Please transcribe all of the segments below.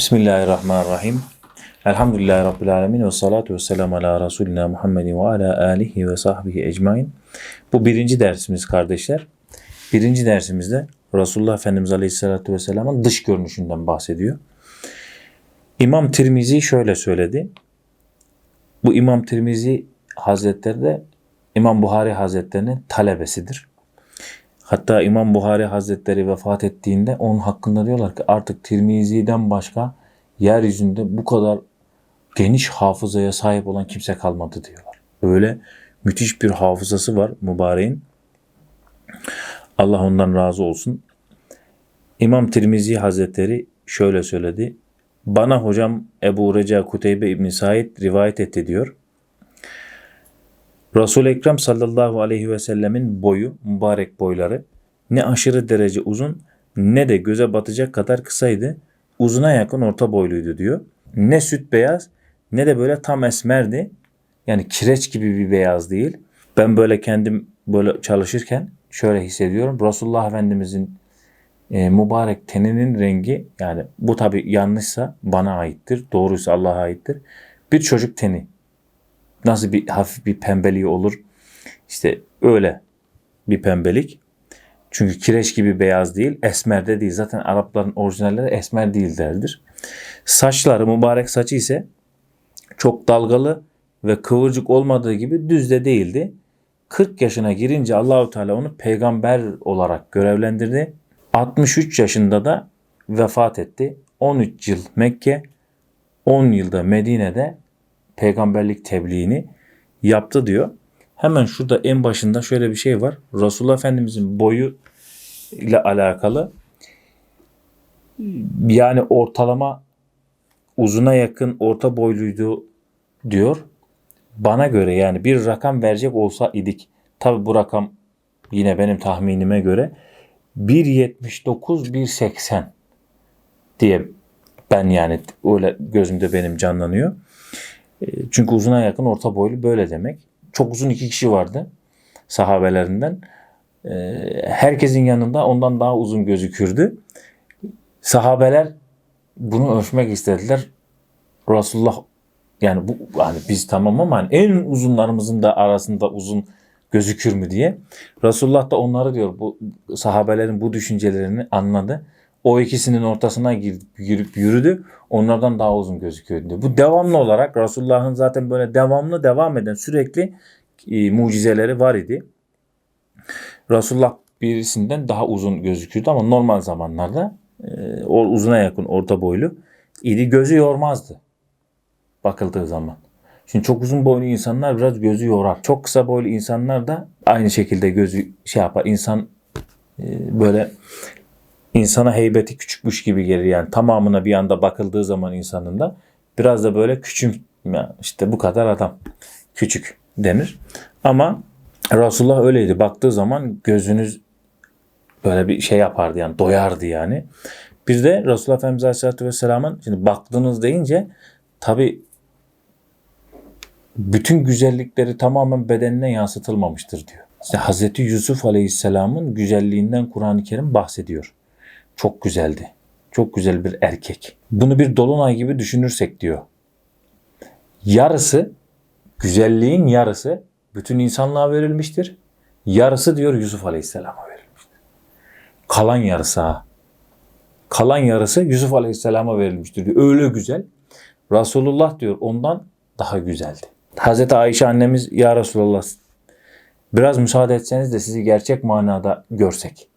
Bismillahirrahmanirrahim. Elhamdülillahi Rabbil alemin ve salatu ve selamu ala Resulina Muhammedin ve ala alihi ve sahbihi ecmain. Bu birinci dersimiz kardeşler. Birinci dersimizde Resulullah Efendimiz Aleyhisselatü Vesselam'ın dış görünüşünden bahsediyor. İmam Tirmizi şöyle söyledi. Bu İmam Tirmizi Hazretleri de İmam Buhari Hazretlerinin talebesidir. Hatta İmam Buhari Hazretleri vefat ettiğinde onun hakkında diyorlar ki artık Tirmizi'den başka yeryüzünde bu kadar geniş hafızaya sahip olan kimse kalmadı diyorlar. Öyle müthiş bir hafızası var mübareğin. Allah ondan razı olsun. İmam Tirmizi Hazretleri şöyle söyledi. Bana hocam Ebu Reca Kuteybe İbn Said rivayet etti diyor. Resul-i Ekrem sallallahu aleyhi ve sellemin boyu, mübarek boyları ne aşırı derece uzun ne de göze batacak kadar kısaydı. Uzuna yakın orta boyluydu diyor. Ne süt beyaz ne de böyle tam esmerdi. Yani kireç gibi bir beyaz değil. Ben böyle kendim böyle çalışırken şöyle hissediyorum. Resulullah Efendimizin e, mübarek teninin rengi yani bu tabi yanlışsa bana aittir. Doğruysa Allah'a aittir. Bir çocuk teni nasıl bir hafif bir pembeliği olur. İşte öyle bir pembelik. Çünkü kireç gibi beyaz değil, esmer de değil. Zaten Arapların orijinalleri esmer değillerdir. Saçları, mübarek saçı ise çok dalgalı ve kıvırcık olmadığı gibi düz de değildi. 40 yaşına girince Allahu Teala onu peygamber olarak görevlendirdi. 63 yaşında da vefat etti. 13 yıl Mekke, 10 yılda Medine'de peygamberlik tebliğini yaptı diyor. Hemen şurada en başında şöyle bir şey var. Resulullah Efendimizin boyu ile alakalı yani ortalama uzuna yakın orta boyluydu diyor. Bana göre yani bir rakam verecek olsa idik. Tabi bu rakam yine benim tahminime göre 1.79 1.80 diye ben yani öyle gözümde benim canlanıyor. E, çünkü uzuna yakın orta boylu böyle demek. Çok uzun iki kişi vardı sahabelerinden. E, herkesin yanında ondan daha uzun gözükürdü. Sahabeler bunu ölçmek istediler. Resulullah yani bu yani biz tamam ama hani en uzunlarımızın da arasında uzun gözükür mü diye. Resulullah da onları diyor bu sahabelerin bu düşüncelerini anladı. O ikisinin ortasına girip, girip yürüdü. Onlardan daha uzun gözüküyor diyor. Bu devamlı olarak Resulullah'ın zaten böyle devamlı devam eden sürekli e, mucizeleri var idi. Resulullah birisinden daha uzun gözükürdü ama normal zamanlarda e, o uzuna yakın orta boylu idi. Gözü yormazdı bakıldığı zaman. Şimdi çok uzun boylu insanlar biraz gözü yorar. Çok kısa boylu insanlar da aynı şekilde gözü şey yapar. İnsan e, böyle insana heybeti küçükmüş gibi gelir. Yani tamamına bir anda bakıldığı zaman insanın da biraz da böyle küçük işte bu kadar adam küçük denir. Ama Resulullah öyleydi. Baktığı zaman gözünüz böyle bir şey yapardı yani doyardı yani. Bir de Resulullah Efendimiz Aleyhisselatü Vesselam'ın şimdi baktığınız deyince tabi bütün güzellikleri tamamen bedenine yansıtılmamıştır diyor. İşte Hazreti Yusuf Aleyhisselam'ın güzelliğinden Kur'an-ı Kerim bahsediyor. Çok güzeldi. Çok güzel bir erkek. Bunu bir dolunay gibi düşünürsek diyor. Yarısı, güzelliğin yarısı bütün insanlığa verilmiştir. Yarısı diyor Yusuf Aleyhisselam'a verilmiştir. Kalan yarısı ha. Kalan yarısı Yusuf Aleyhisselam'a verilmiştir diyor. Öyle güzel. Resulullah diyor ondan daha güzeldi. Hazreti Ayşe annemiz ya Resulullah biraz müsaade etseniz de sizi gerçek manada görsek.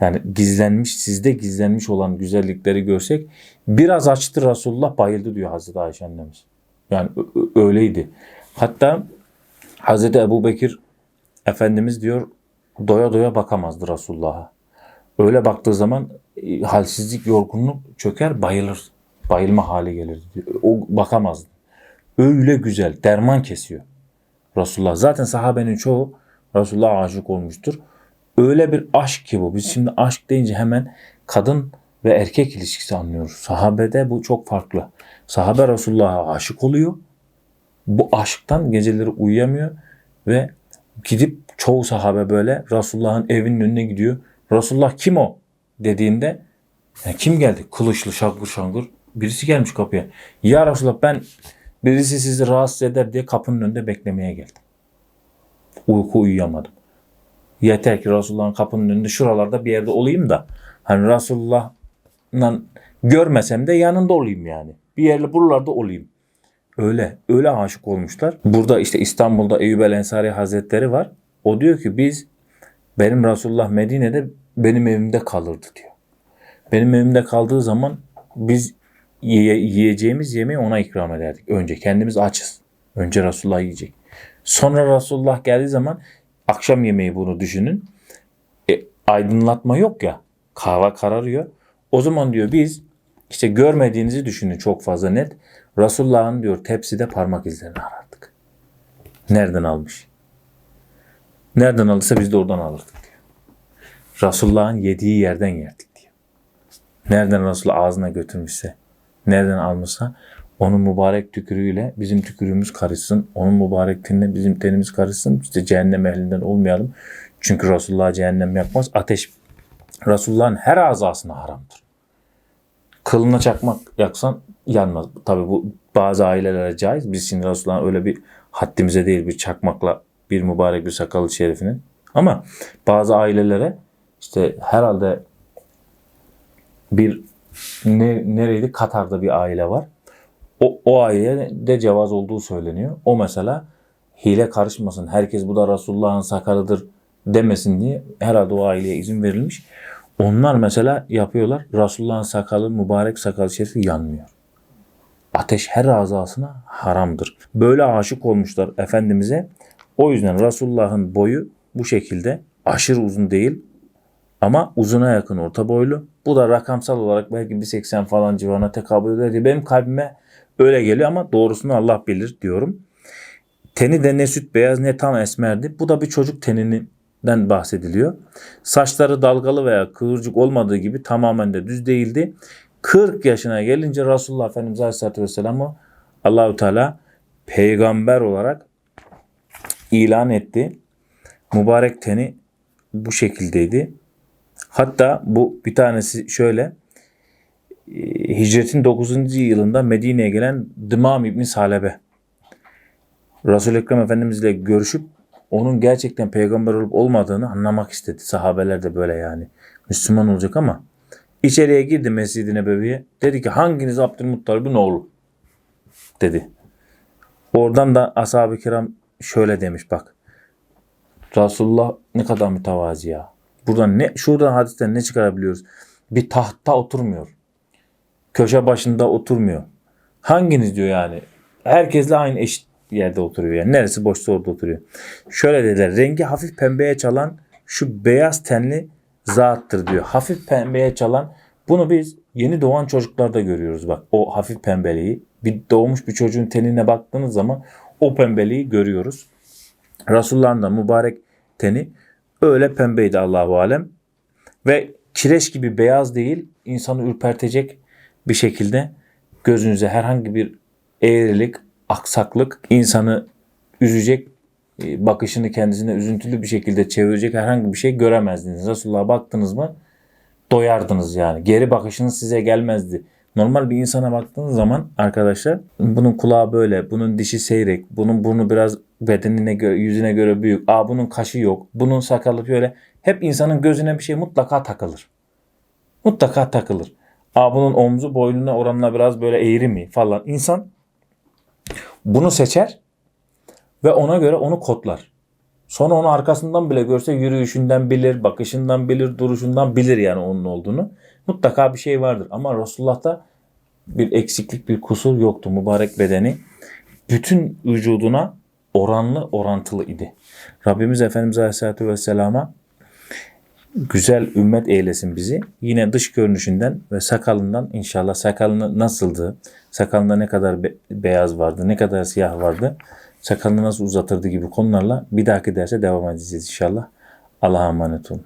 Yani gizlenmiş, sizde gizlenmiş olan güzellikleri görsek biraz açtı Resulullah bayıldı diyor Hazreti Ayşe annemiz. Yani öyleydi. Hatta Hazreti Ebu Bekir Efendimiz diyor doya doya bakamazdı Resulullah'a. Öyle baktığı zaman e, halsizlik, yorgunluk çöker, bayılır. Bayılma hali gelir diyor. O bakamazdı. Öyle güzel, derman kesiyor Resulullah. Zaten sahabenin çoğu Resulullah'a aşık olmuştur. Öyle bir aşk ki bu. Biz şimdi aşk deyince hemen kadın ve erkek ilişkisi anlıyoruz. Sahabede bu çok farklı. Sahabe Resulullah'a aşık oluyor. Bu aşktan geceleri uyuyamıyor ve gidip çoğu sahabe böyle Resulullah'ın evinin önüne gidiyor. Resulullah kim o dediğinde Yani kim geldi? Kılıçlı, şangır şangır. Birisi gelmiş kapıya. Ya Resulallah ben birisi sizi rahatsız eder diye kapının önünde beklemeye geldim. Uyku uyuyamadım. Yeter ki Resulullah'ın kapının önünde şuralarda bir yerde olayım da hani Resulullah'la görmesem de yanında olayım yani. Bir yerde buralarda olayım. Öyle, öyle aşık olmuşlar. Burada işte İstanbul'da Eyyub el Ensari Hazretleri var. O diyor ki biz benim Resulullah Medine'de benim evimde kalırdı diyor. Benim evimde kaldığı zaman biz yiye- yiyeceğimiz yemeği ona ikram ederdik. Önce kendimiz açız. Önce Resulullah yiyecek. Sonra Resulullah geldiği zaman akşam yemeği bunu düşünün. E, aydınlatma yok ya. Kahve kararıyor. O zaman diyor biz işte görmediğinizi düşünün çok fazla net. Resulullah'ın diyor tepside parmak izlerini arardık. Nereden almış? Nereden aldıysa biz de oradan alırdık diyor. Resulullah'ın yediği yerden yerdik diyor. Nereden Resulullah ağzına götürmüşse, nereden almışsa onun mübarek tükürüğüyle bizim tükürüğümüz karışsın. Onun mübarek tenine bizim tenimiz karışsın. İşte cehennem ehlinden olmayalım. Çünkü Resulullah cehennem yapmaz. Ateş Resulullah'ın her azasına haramdır. Kılına çakmak yaksan yanmaz. Tabi bu bazı ailelere caiz. Biz şimdi Resulullah'ın öyle bir haddimize değil bir çakmakla bir mübarek bir sakalı şerifinin. Ama bazı ailelere işte herhalde bir ne, nereydi? Katar'da bir aile var. O, o aileye de cevaz olduğu söyleniyor. O mesela hile karışmasın. Herkes bu da Resulullah'ın sakalıdır demesin diye herhalde o aileye izin verilmiş. Onlar mesela yapıyorlar. Resulullah'ın sakalı, mübarek sakalı şerifi yanmıyor. Ateş her azasına haramdır. Böyle aşık olmuşlar Efendimiz'e. O yüzden Resulullah'ın boyu bu şekilde aşırı uzun değil ama uzuna yakın orta boylu. Bu da rakamsal olarak belki 1.80 falan civarına tekabül diye benim kalbime öyle geliyor ama doğrusunu Allah bilir diyorum. Teni de ne süt beyaz ne tam esmerdi. Bu da bir çocuk teninden bahsediliyor. Saçları dalgalı veya kıvırcık olmadığı gibi tamamen de düz değildi. 40 yaşına gelince Resulullah Efendimiz Aleyhisselatü Vesselam'ı Allahü Teala peygamber olarak ilan etti. Mübarek teni bu şekildeydi. Hatta bu bir tanesi şöyle hicretin 9. yılında Medine'ye gelen Dımam İbni Salebe Resul-i Ekrem Efendimiz ile görüşüp onun gerçekten peygamber olup olmadığını anlamak istedi. Sahabeler de böyle yani. Müslüman olacak ama içeriye girdi Mescid-i Nebevi'ye. Dedi ki hanginiz Abdülmuttalib'in oğlu? Dedi. Oradan da ashab-ı kiram şöyle demiş bak. Resulullah ne kadar mütevazi ya. Buradan ne şuradan hadisten ne çıkarabiliyoruz? Bir tahtta oturmuyor. Köşe başında oturmuyor. Hanginiz diyor yani? Herkesle aynı eşit yerde oturuyor yani. Neresi boşsa orada oturuyor. Şöyle dediler. Rengi hafif pembeye çalan şu beyaz tenli zattır diyor. Hafif pembeye çalan bunu biz yeni doğan çocuklarda görüyoruz bak. O hafif pembeliği. Bir doğmuş bir çocuğun tenine baktığınız zaman o pembeliği görüyoruz. Resulullah'ın da mübarek teni öyle pembeydi Allahu alem ve kireç gibi beyaz değil insanı ürpertecek bir şekilde gözünüze herhangi bir eğrilik, aksaklık insanı üzecek e, bakışını kendisine üzüntülü bir şekilde çevirecek herhangi bir şey göremezdiniz. Resulullah'a baktınız mı doyardınız yani. Geri bakışınız size gelmezdi. Normal bir insana baktığınız zaman arkadaşlar bunun kulağı böyle, bunun dişi seyrek, bunun burnu biraz bedenine göre, yüzüne göre büyük. Aa bunun kaşı yok, bunun sakalı böyle. Hep insanın gözüne bir şey mutlaka takılır. Mutlaka takılır. Aa bunun omzu boynuna oranla biraz böyle eğri mi falan. İnsan bunu seçer ve ona göre onu kodlar. Sonra onu arkasından bile görse yürüyüşünden bilir, bakışından bilir, duruşundan bilir yani onun olduğunu. Mutlaka bir şey vardır. Ama Resulullah'ta bir eksiklik, bir kusur yoktu. Mübarek bedeni bütün vücuduna oranlı, orantılı idi. Rabbimiz Efendimiz Aleyhisselatü Vesselam'a güzel ümmet eylesin bizi. Yine dış görünüşünden ve sakalından inşallah sakalını nasıldı, sakalında ne kadar be- beyaz vardı, ne kadar siyah vardı, sakalını nasıl uzatırdı gibi konularla bir dahaki derse devam edeceğiz inşallah. Allah'a emanet olun.